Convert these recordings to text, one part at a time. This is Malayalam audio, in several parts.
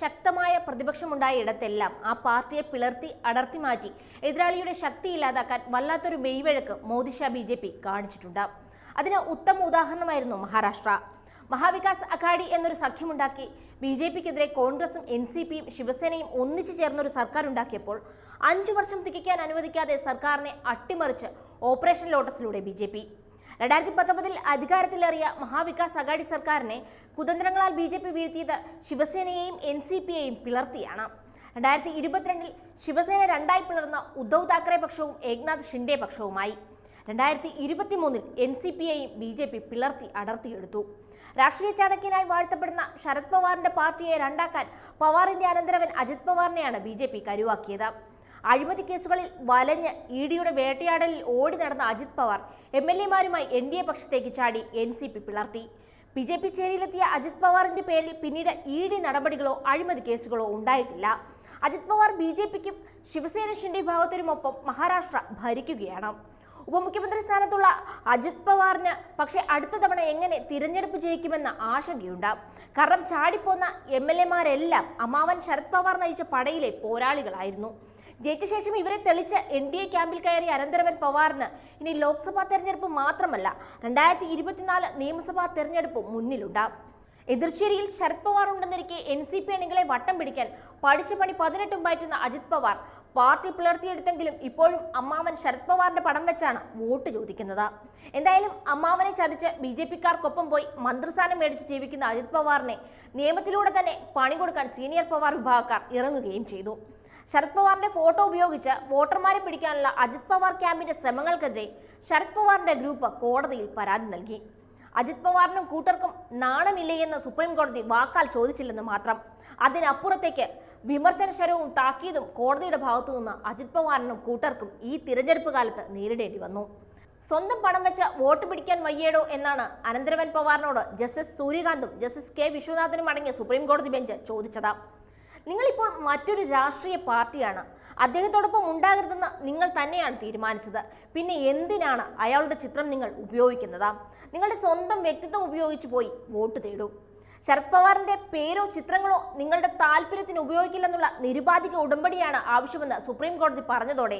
ശക്തമായ പ്രതിപക്ഷമുണ്ടായ ഇടത്തെല്ലാം ആ പാർട്ടിയെ പിളർത്തി അടർത്തി മാറ്റി എതിരാളിയുടെ ശക്തി ഇല്ലാതാക്കാൻ വല്ലാത്തൊരു മെയ്വഴക്ക് Modi Shah B J P കാണിച്ചിട്ടുണ്ട്. അതിന് ഉത്തമ ഉദാഹരണമായിരുന്നു മഹാരാഷ്ട്ര. മഹാവികാസ് അഘാഡി എന്നൊരു സഖ്യമുണ്ടാക്കി ബി ജെ പിക്കെതിരെ കോൺഗ്രസും എൻ സി പിയും ശിവസേനയും ഒന്നിച്ചു ചേർന്നൊരു സർക്കാർ ഉണ്ടാക്കിയപ്പോൾ അഞ്ചു വർഷം തികയ്ക്കാൻ അനുവദിക്കാതെ സർക്കാരിനെ അട്ടിമറിച്ച് ഓപ്പറേഷൻ ലോട്ടസിലൂടെ ബി രണ്ടായിരത്തി പത്തൊമ്പതിൽ അധികാരത്തിലേറിയ മഹാവികാസ് അഗാഡി സർക്കാരിനെ കുതന്ത്രങ്ങളാൽ ബി ജെ പി വീഴ്ത്തിയത് ശിവസേനയെയും എൻ സി പിയെയും പിളർത്തിയാണ്. രണ്ടായിരത്തി ഇരുപത്തിരണ്ടിൽ ശിവസേന രണ്ടായി പിളർന്ന ഉദ്ധവ് താക്കറെ പക്ഷവും ഏക്നാഥ് ഷിൻഡെ പക്ഷവുമായി. രണ്ടായിരത്തി ഇരുപത്തി മൂന്നിൽ എൻ സി പിയെയും ബി ജെ പി പിളർത്തി അടർത്തിയെടുത്തു. രാഷ്ട്രീയ ചാണക്യനായി വാഴ്ത്തപ്പെടുന്ന ശരത് പവാറിന്റെ പാർട്ടിയെ രണ്ടാക്കാൻ പവാറിന്റെ അനന്തരവൻ അജിത് പവാറിനെയാണ് ബി ജെ പി കരുവാക്കിയത്. അഴിമതി കേസുകളിൽ വലഞ്ഞ് ഇ ഡിയുടെ വേട്ടയാടലിൽ ഓടി നടന്ന അജിത് പവാർ എം എൽ എമാരുമായി എൻ ഡി എ പക്ഷത്തേക്ക് ചാടി എൻ സി പി പിളർത്തി. ബി ജെ പി ചേരിയിലെത്തിയ അജിത് പവാറിന്റെ പേരിൽ പിന്നീട് ഇ ഡി നടപടികളോ അഴിമതി കേസുകളോ ഉണ്ടായിട്ടില്ല. അജിത് പവാർ ബി ജെ പിക്കും ശിവസേന ഷിൻഡെ വിഭാഗത്തിനുമൊപ്പം മഹാരാഷ്ട്ര ഭരിക്കുകയാണ്. ഉപമുഖ്യമന്ത്രി സ്ഥാനത്തുള്ള അജിത് പവാറിന് പക്ഷേ അടുത്ത തവണ എങ്ങനെ തിരഞ്ഞെടുപ്പ് ജയിക്കുമെന്ന ആശങ്കയുണ്ട്. കാരണം ചാടിപ്പോന്ന എം എൽ എമാരെല്ലാം അമ്മാവൻ ശരത് പവാർ നയിച്ച പടയിലെ പോരാളികളായിരുന്നു. ജയിച്ച ശേഷം ഇവരെ തെളിച്ച എൻ ഡി എ ക്യാമ്പിൽ കയറിയ അനന്തരവൻ പവാറിന് ഇനി ലോക്സഭാ തെരഞ്ഞെടുപ്പ് മാത്രമല്ല രണ്ടായിരത്തി ഇരുപത്തിനാല് നിയമസഭാ തെരഞ്ഞെടുപ്പും മുന്നിലുണ്ട് എതിർച്ചേരിയിൽ ശരത് പവാർ ഉണ്ടെന്നിരിക്കെ എൻ സി പി അണികളെ വട്ടം പിടിക്കാൻ പഠിച്ച പണി പതിനെട്ടും പയറ്റുന്ന അജിത് പവാർ പാർട്ടി പുലർത്തിയെടുത്തെങ്കിലും ഇപ്പോഴും അമ്മാവൻ ശരത് പവാറിന്റെ പടം വെച്ചാണ് വോട്ട് ചോദിക്കുന്നത്. എന്തായാലും അമ്മാവനെ ചതിച്ച് ബി ജെ പിക്കാർക്കൊപ്പം പോയി മന്ത്രിസ്ഥാനം മേടിച്ച് ജീവിക്കുന്ന അജിത് പവാറിനെ നിയമത്തിലൂടെ തന്നെ പണി കൊടുക്കാൻ സീനിയർ പവാർ വിഭാഗക്കാർ ഇറങ്ങുകയും ചെയ്തു. ശരത് പവാറിന്റെ ഫോട്ടോ ഉപയോഗിച്ച് വോട്ടർമാരെ പിടിക്കാനുള്ള അജിത് പവാർ ക്യാമ്പിന്റെ ശ്രമങ്ങൾക്കെതിരെ ശരത് പവാറിന്റെ ഗ്രൂപ്പ് കോടതിയിൽ പരാതി നൽകി. അജിത് പവാറിനും കൂട്ടർക്കും നാണമില്ലേ എന്ന് സുപ്രീം കോടതി വാക്കാൽ ചോദിച്ചില്ലെന്ന് മാത്രം. അതിനപ്പുറത്തേക്ക് വിമർശനശരവും താക്കീതും കോടതിയുടെ ഭാഗത്തു നിന്ന് അജിത് പവാറിനും കൂട്ടർക്കും ഈ തിരഞ്ഞെടുപ്പ് കാലത്ത് നേരിടേണ്ടി വന്നു. സ്വന്തം പണം വെച്ച് വോട്ട് പിടിക്കാൻ വയ്യേടോ എന്നാണ് അനന്തരവൻ പവാറിനോട് ജസ്റ്റിസ് സൂര്യകാന്തും ജസ്റ്റിസ് കെ വിശ്വനാഥനും അടങ്ങിയ സുപ്രീം കോടതി ബെഞ്ച് ചോദിച്ചത്. നിങ്ങളിപ്പോൾ മറ്റൊരു രാഷ്ട്രീയ പാർട്ടിയാണ്. അദ്ദേഹത്തോടൊപ്പം ഉണ്ടാകരുതെന്ന് നിങ്ങൾ തന്നെയാണ് തീരുമാനിച്ചത്. പിന്നെ എന്തിനാണ് അയാളുടെ ചിത്രം നിങ്ങൾ ഉപയോഗിക്കുന്നത്? നിങ്ങളുടെ സ്വന്തം വ്യക്തിത്വം ഉപയോഗിച്ച് പോയി വോട്ട് തേടൂ. ശരത് പവാറിന്റെ പേരോ ചിത്രങ്ങളോ നിങ്ങളുടെ താല്പര്യത്തിന് ഉപയോഗിക്കില്ലെന്നുള്ള നിരുപാധിക ഉടമ്പടിയാണ് ആവശ്യമെന്ന് സുപ്രീം കോടതി പറഞ്ഞതോടെ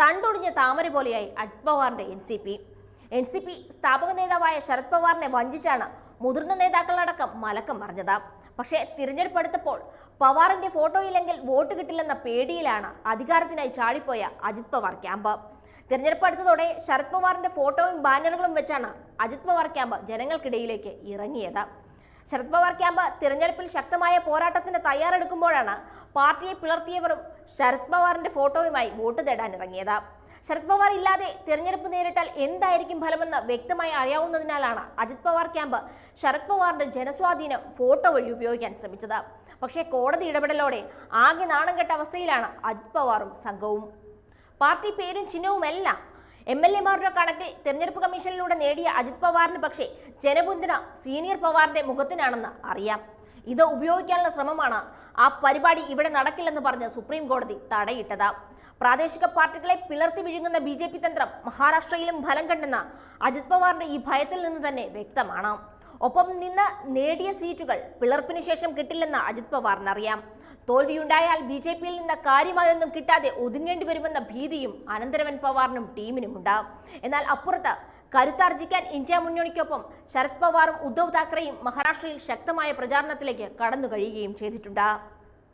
തണ്ടൊടിഞ്ഞ താമര പോലെയായി Ajit പവാറിന്റെ N C P. N C P സ്ഥാപക നേതാവായ ശരത് പവാറിനെ വഞ്ചിച്ചാണ് മുതിർന്ന നേതാക്കളടക്കം മലക്കം പറഞ്ഞത് പക്ഷേ തിരഞ്ഞെടുപ്പ് അടുത്തപ്പോൾ പവാറിന്റെ ഫോട്ടോ ഇല്ലെങ്കിൽ വോട്ട് കിട്ടില്ലെന്ന പേടിയിലാണ് അധികാരത്തിനായി ചാടിപ്പോയ അജിത് പവാർ ക്യാമ്പ്. തിരഞ്ഞെടുപ്പ് അടുത്തതോടെ ശരത് പവാറിന്റെ ഫോട്ടോയും ബാനറുകളും വെച്ചാണ് അജിത് പവാർ ക്യാമ്പ് ജനങ്ങൾക്കിടയിലേക്ക് ഇറങ്ങിയത്. ശരത് പവാർ ക്യാമ്പ് തിരഞ്ഞെടുപ്പിൽ ശക്തമായ പോരാട്ടത്തിന് തയ്യാറെടുക്കുമ്പോഴാണ് പാർട്ടിയെ പിളർത്തിയവരും ശരത് പവാറിന്റെ ഫോട്ടോയുമായി വോട്ട് തേടാൻ ഇറങ്ങിയത്. ശരത് പവാർ ഇല്ലാതെ തിരഞ്ഞെടുപ്പ് നേരിട്ടാൽ എന്തായിരിക്കും ഫലമെന്ന് വ്യക്തമായി അറിയാവുന്നതിനാലാണ് അജിത് പവാർ ക്യാമ്പ് ശരത് പവാറിന്റെ ജനസ്വാധീനം ഫോട്ടോ വഴി ഉപയോഗിക്കാൻ ശ്രമിച്ചത്. പക്ഷേ കോടതി ഇടപെടലോടെ ആകെ നാണം കെട്ട അവസ്ഥയിലാണ് അജിത് പവാറും സംഘവും. പാർട്ടി പേരും ചിഹ്നവുമെല്ലാം എം എൽ എമാരുടെ കണക്കിൽ തെരഞ്ഞെടുപ്പ് കമ്മീഷനിലൂടെ നേടിയ അജിത് പവാറിന് പക്ഷേ ജനപിന്തുണ സീനിയർ പവാറിന്റെ മുഖത്തിനാണെന്ന് അറിയാം. ഇത് ഉപയോഗിക്കാനുള്ള ശ്രമമാണ് ആ പരിപാടി ഇവിടെ നടക്കില്ലെന്ന് പറഞ്ഞ് സുപ്രീം കോടതി തടയിട്ടത്. പ്രാദേശിക പാർട്ടികളെ പിളർത്തി വിഴുങ്ങുന്ന ബി ജെ പി തന്ത്രം മഹാരാഷ്ട്രയിലും ഫലം കണ്ടെന്ന അജിത് പവാറിന്റെ ഈ ഭയത്തിൽ നിന്ന് തന്നെ വ്യക്തമാണ്. ഒപ്പം നിന്ന് നേടിയ സീറ്റുകൾ പിളർപ്പിന് ശേഷം കിട്ടില്ലെന്ന് അജിത് പവാറിനറിയാം. തോൽവിയുണ്ടായാൽ ബി ജെ പിയിൽ നിന്ന് കാര്യമായൊന്നും കിട്ടാതെ ഒതുങ്ങേണ്ടി വരുമെന്ന ഭീതിയും അനന്തരവൻ പവാറിനും ടീമിനുമുണ്ട് എന്നാൽ അപ്പുറത്ത് കരുത്താർജിക്കാൻ ഇന്ത്യ മുന്നണിക്കൊപ്പം ശരത് പവാറും ഉദ്ധവ് താക്കറെയും മഹാരാഷ്ട്രയിൽ ശക്തമായ പ്രചാരണത്തിലേക്ക് കടന്നു കഴിയുകയും ചെയ്തിട്ടുണ്ട്.